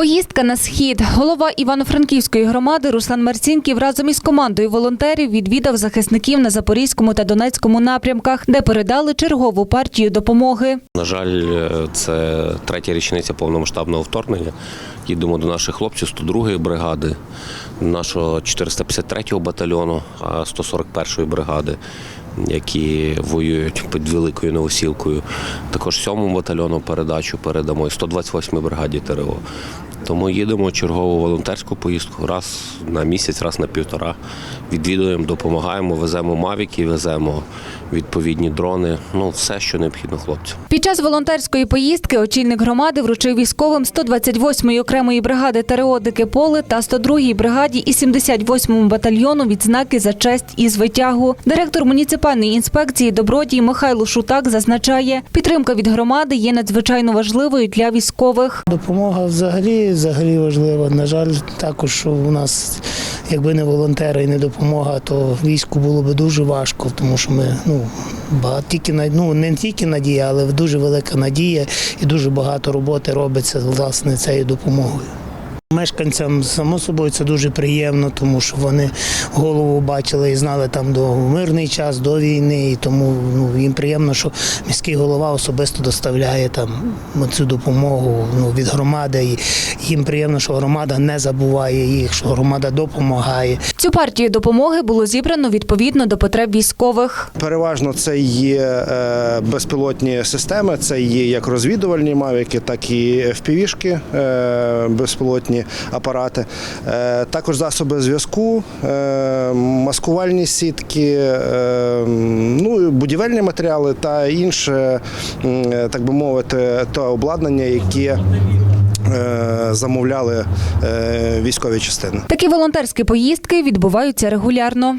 Поїздка на схід. Голова Івано-Франківської громади Руслан Марцінків разом із командою волонтерів відвідав захисників на Запорізькому та Донецькому напрямках, де передали чергову партію допомоги. На жаль, це третя річниця повномасштабного вторгнення. Їдемо до наших хлопців 102-ї бригади, нашого 453-го батальйону, а 141-ї бригади, які воюють під Великою Новосілкою. Також 7-му батальйону передачу передамо і 128-й бригаді ТРО. Тому їдемо чергову волонтерську поїздку раз на місяць, раз на півтора. Відвідуємо, допомагаємо, веземо мавіки, веземо відповідні дрони. Ну, все, що необхідно хлопцям. Під час волонтерської поїздки очільник громади вручив військовим 128-ї окремої бригади ТРО «Дике поле та 102-й бригаді і 78-му батальйону відзнаки за честь і звитягу. Директор муніципальної інспекції Добродій Михайло Шутак зазначає, підтримка від громади є надзвичайно важливою для військових. Допомога взагалі, взагалі важливо. На жаль, також у нас, якби не волонтери і не допомога, то війську було б дуже важко, тому що ми ну багато тільки ну, не тільки надія, але дуже велика надія і дуже багато роботи робиться власне цією допомогою. Мешканцям, само собою, це дуже приємно, тому що вони голову бачили і знали там до мирний час, до війни. І тому ну, їм приємно, що міський голова особисто доставляє там цю допомогу ну, від громади. І їм приємно, що громада не забуває їх, що громада допомагає. Цю партію допомоги було зібрано відповідно до потреб військових. Переважно це є е, безпілотні системи, це є як розвідувальні мавіки, так і FPV-шки, е, апарати. Е, Також засоби зв'язку, е, маскувальні сітки, е, ну, будівельні матеріали та інше, так би мовити, те обладнання, яке замовляли військові частини. Такі волонтерські поїздки відбуваються регулярно.